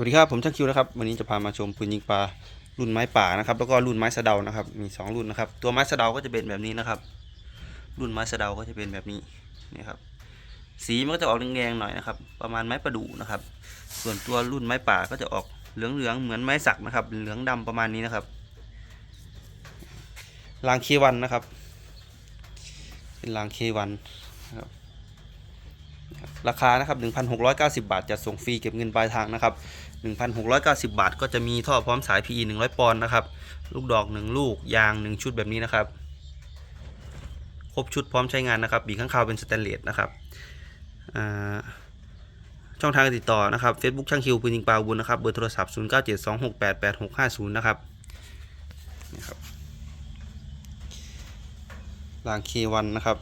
วัสดีครับผมช่างคิวนะครับวันนี้จะพามาชมปืนยิงปลารุ่นไม้ป่านะครับ แล้วก็รุ่นไม้สะเดานะครับ มีสองรุ่นนะครับ ตัวไม้สะเดาก็จะเป็นแบบนี้นะครับ รุ่นไม้สะเดาก็จะเป็นแบบนี้นี่ครับ สีมันก็จะออกแดงๆหน่อยนะครับ ประมาณไม้ประดู่นะครับ ส่วนตัวรุ่นไม้ป่าก็จะออกเหลืองๆเหมือนไม้สักนะครับ เหลืองดำประมาณนี้นะครับรางเควันนะครับ เป็นรางเควันนะครับ ราคานะครับ 1,690 บาทจะส่งฟรีเก็บเงินปลายทางนะครับ 1,690 บาทก็จะมีท่อพร้อมสาย PE 100 ปอนด์นะครับ ลูกดอก 1 ลูก ยาง 1 ชุดแบบนี้นะครับ ครบชุดพร้อมใช้งานนะครับ บีข้างคาวเป็นสแตนเลสนะครับช่องทางการติดต่อนะครับ Facebook ช่างคิวปืนยิงปลาบุญนะครับ เบอร์โทรศัพท์ 0972688650 นะครับนี่ครับราง K1 นะครับ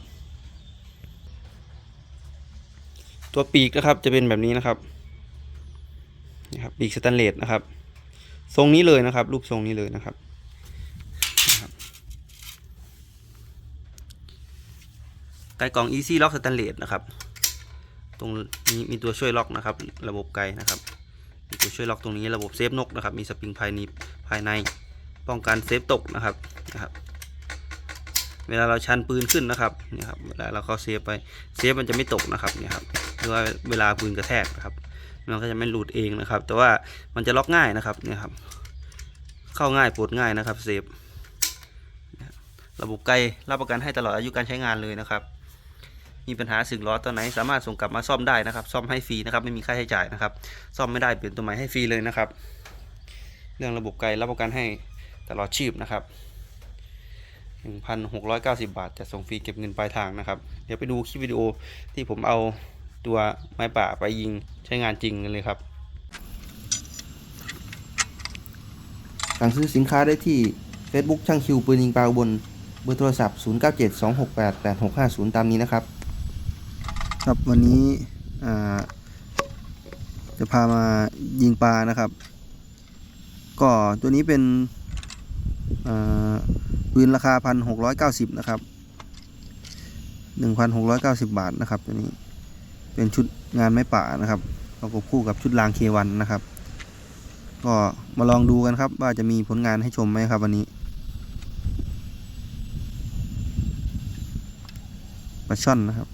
ตัวปีกนะครับจะเป็นแบบนี้นะครับนี่ครับปีกสแตนเลสนะครับ ทรงนี้เลยนะครับ รูปทรงนี้เลยนะครับไกกล่อง Easy Lock Stainless นะครับ ตรงนี้มีตัวช่วยล็อกนะครับ ระบบไกนะครับ มีตัวช่วยล็อกตรงนี้ระบบเซฟนกนะครับ มีสปริงภายในภายใน ป้องกันเซฟตกนะครับ นะครับ เวลาเราชันปืนขึ้นนะครับ เนี่ยครับ เวลาเราเข้าเซฟไป เซฟมันจะไม่ตกนะครับ เนี่ยครับือว่าเวลาปืนกระแทกนะครับ มันก็จะไม่หลุดเองนะครับ แต่ว่ามันจะล็อกง่ายนะครับเนี่ยครับ เข้าง่ายปลดง่ายนะครับเซฟระบบไกลรับประกันให้ตลอดอายุการใช้งานเลยนะครับ มีปัญหาสึกล้อตัวไหน สามารถส่งกลับมาซ่อมได้นะครับ ซ่อมให้ฟรีนะครับ ไม่มีค่าใช้จ่ายนะครับ ซ่อมไม่ได้เปลี่ยนตัวใหม่ให้ฟรีเลยนะครับ เรื่องระบบไกลรับประกันให้ตลอดชีพนะครับ1,690 บาท จะส่งฟรีเก็บเงินปลายทางนะครับ เดี๋ยวไปดูคลิปวิดีโอที่ผมเอา ตัวไม้ป่าไปยิงใช้งานจริงกันเลยครับ สั่งซื้อสินค้าได้ที่ Facebook ช่างคิวปืนยิงปลาอุบลเบอร์โทรศัพท์ 0972688650 ตามนี้นะครับ ครับวันนี้อ่าจะพามายิงปลานะครับ ก็ตัวนี้เป็นอ่าปืนราคา 1,690 นะครับ 1,690 บาทนะครับตัวนี้ เป็นชุดงานไม้ป่านะครับประกบคู่กับชุดรางเควันนะครับ ก็มาลองดูกันครับ ว่าจะมีผลงานให้ชมไหมครับวันนี้ ปลาช่อนนะครับ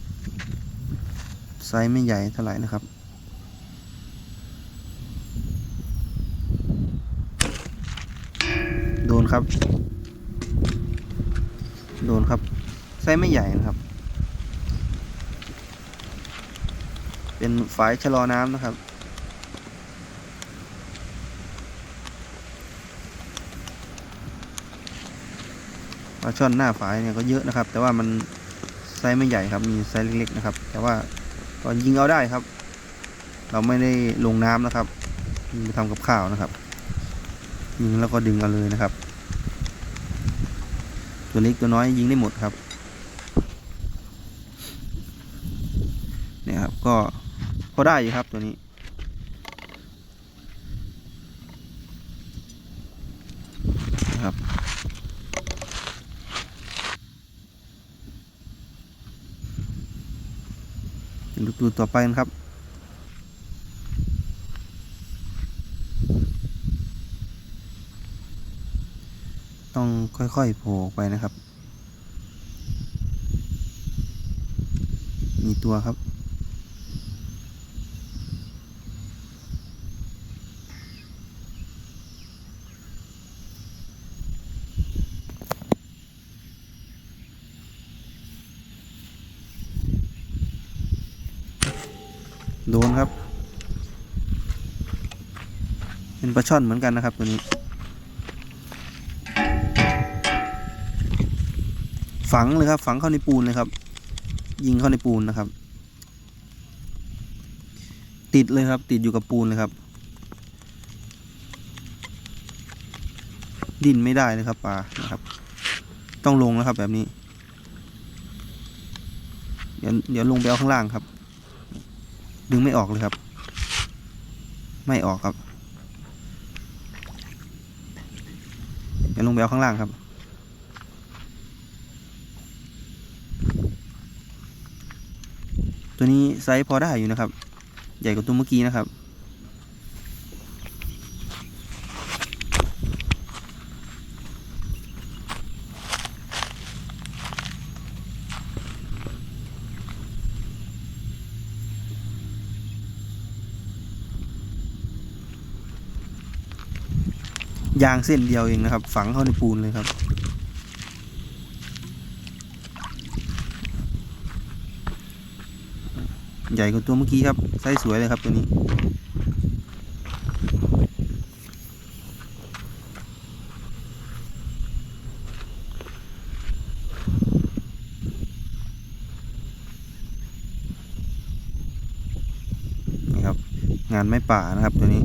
ไซส์ไม่ใหญ่เท่าไหร่นะครับโดนครับ โดนครับ ไซส์ไม่ใหญ่นะครับ เป็นฝายชะลอน้ำนะครับ ปลาช่อนหน้าฝายเนี่ยก็เยอะนะครับ แต่ว่ามันไซส์ไม่ใหญ่ครับ มีไซส์เล็กๆนะครับ แต่ว่าตอนยิงเอาได้ครับ เราไม่ได้ลงน้ำนะครับยิงไปทำกับข้าวนะครับ ยิงแล้วก็ดึงเอาเลยนะครับ ตัวเล็กตัวน้อยยิงได้หมดครับ เนี่ยครับก็ อได้อยู่ครับตัวนี้นะครับ ดูตัวต่อไปนะครับต้องค่อยๆโผล่ไปนะครับ มีตัวครับ โดนครับ เป็นปลาช่อนเหมือนกันนะครับตัวนี้ ฝังเลยครับ ฝังเข้าในปูนเลยครับ ยิงเข้าในปูนนะครับ ติดเลยครับ ติดอยู่กับปูนเลยครับ ดิ้นไม่ได้เลยครับปลานะครับ ต้องลงแล้วครับแบบนี้ เดี๋ยวเดี๋ยวลงไปเอาข้างล่างครับ ดึงไม่ออกเลยครับ ไม่ออกครับเดี๋ยวลงไปเอาข้างล่างครับ ตัวนี้ไซส์พอได้อยู่นะครับ ใหญ่กว่าตัวเมื่อกี้นะครับ ยางเส้นเดียวเองนะครับ ฝังเข้าในปูนเลยครับ ใหญ่กว่าตัวเมื่อกี้ครับไส์สวยเลยครับตัวนี้นี่ครับงานไม้ป่านะครับตัวนี้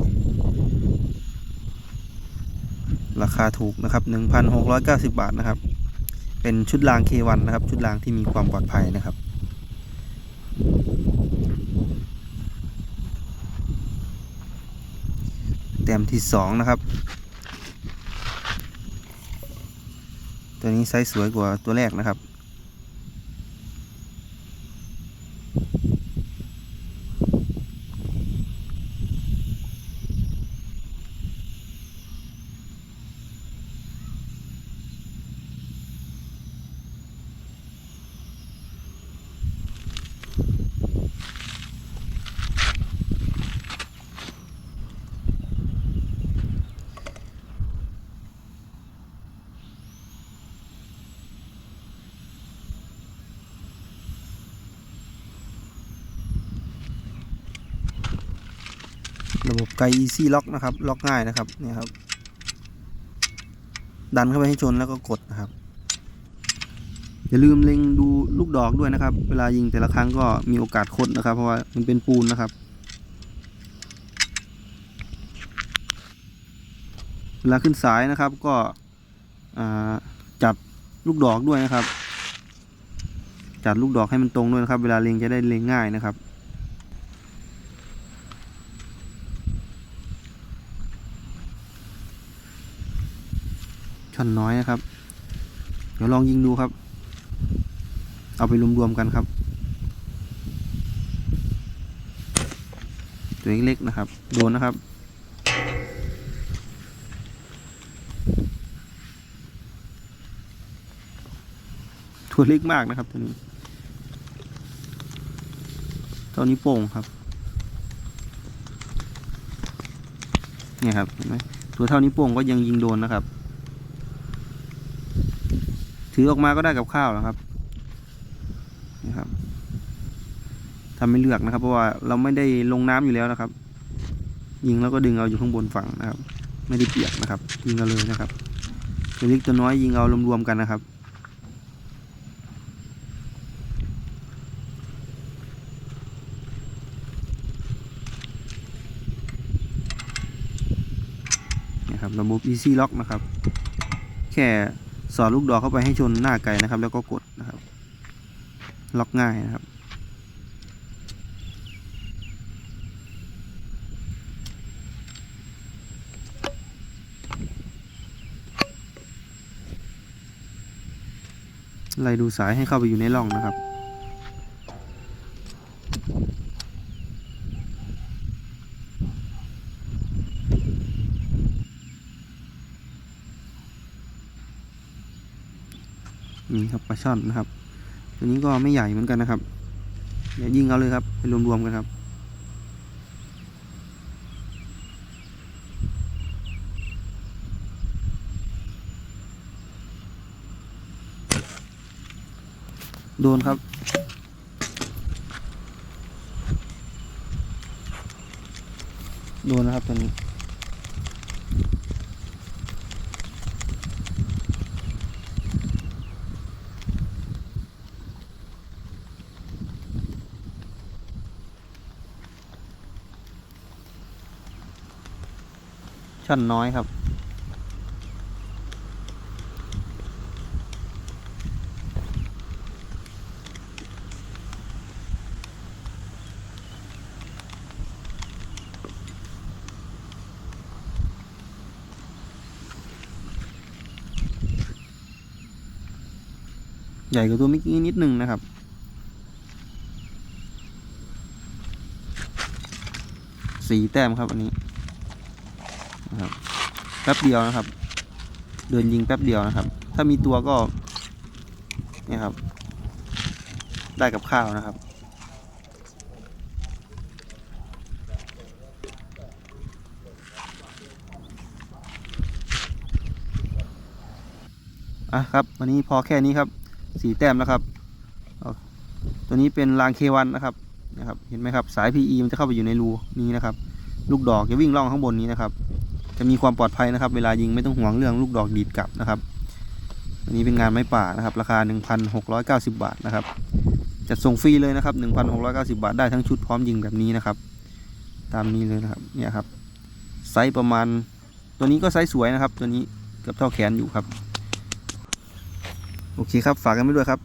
ราคาถูกนะครับ 1,690 บาทนะครับ เป็นชุดราง K1 นะครับ ชุดรางที่มีความปลอดภัยนะครับ แต้มที่สองนะครับ ตัวนี้ไซส์สวยกว่าตัวแรกนะครับ บบไก Easy Lock นะครับ ล็อกง่ายนะครับเนี่ยครับ ดันเข้าไปให้ชนแล้วก็กดนะครับ อย่าลืมเล็งดูลูกดอกด้วยนะครับ เวลายิงแต่ละครั้งก็มีโอกาสคดนะครับ เพราะว่ามันเป็นปูนนะครับ เวลาขึ้นสายนะครับก็จัดลูกดอกด้วยนะครับ จัดลูกดอกให้มันตรงด้วยนะครับ เวลาเล็งจะได้เล็งง่ายนะครับ ช่อนน้อยนะครับ เดี๋ยวลองยิงดูครับ เอาไปรวมๆกันครับ ตัวเล็กๆนะครับ โดนนะครับ ตัวเล็กมากนะครับตัวนี้ตัวนี้โป่งครับเนี่ยครับเห็นไหมตัวเท่านี้โป่งก็ยังยิงโดนนะครับ ถือออกมาก็ได้กับข้าวแล้วครับนี่ครับทำไม่เลือกนะครับ เพราะว่าเราไม่ได้ลงน้ำอยู่แล้วนะครับ ยิงแล้วก็ดึงเอาอยู่ข้างบนฝั่งนะครับ ไม่ได้เปียกนะครับ ยิงเอาเลยนะครับตัวเล็กตัวน้อยยิงเอารวมๆกันนะครับนะครับระบบ easy lock นะครับ แค่ สอดลูกดอกเข้าไปให้ชนหน้าไก่นะครับ แล้วก็กดนะครับ ล็อกง่ายนะครับ ไล่ดูสายให้เข้าไปอยู่ในร่องนะครับ นี่ครับปลา ช่อนนะครับ ตัวนี้ก็ไม่ใหญ่เหมือนกันนะครับเดี๋ยวยิงเอาเลยครับไปรวมๆกันครับโดนครับ โดนนะครับตัวนี้ ช่อนน้อยครับ ใหญ่กว่าตัวเมื่อกี้นิดนึงนะครับสีแต้มครับอันนี้ นะครับแป๊บเดียวนะครับ เดินยิงแป๊บเดียวนะครับ ถ้ามีตัวก็เนี่ยครับ ได้กับข้าวนะครับอะครับ วันนี้พอแค่นี้ครับสีแต้มแล้วครับ ตัวนี้เป็นรางเควันนะครับนะครับ เห็นไหมครับ สาย PE มันจะเข้าไปอยู่ในรูนี้นะครับ ลูกดอกจะวิ่งล่องข้างบนนี้นะครับ จะมีความปลอดภัยนะครับ เวลายิงไม่ต้องห่วงเรื่องลูกดอกดีดกลับนะครับอันนี้เป็นงานไม้ป่านะครับ ราคา 1,690 บาทนะครับจัดส่งฟรีเลยนะครับ 1,690 บาทได้ทั้งชุดพร้อมยิงแบบนี้นะครับ ตามนี้เลยนะครับเนี่ยครับไซส์ประมาณ ตัวนี้ก็ไซส์สวยนะครับ ตัวนี้เกือบเท่าแขนอยู่ครับ โอเคครับฝากกันไว้ด้วยครับ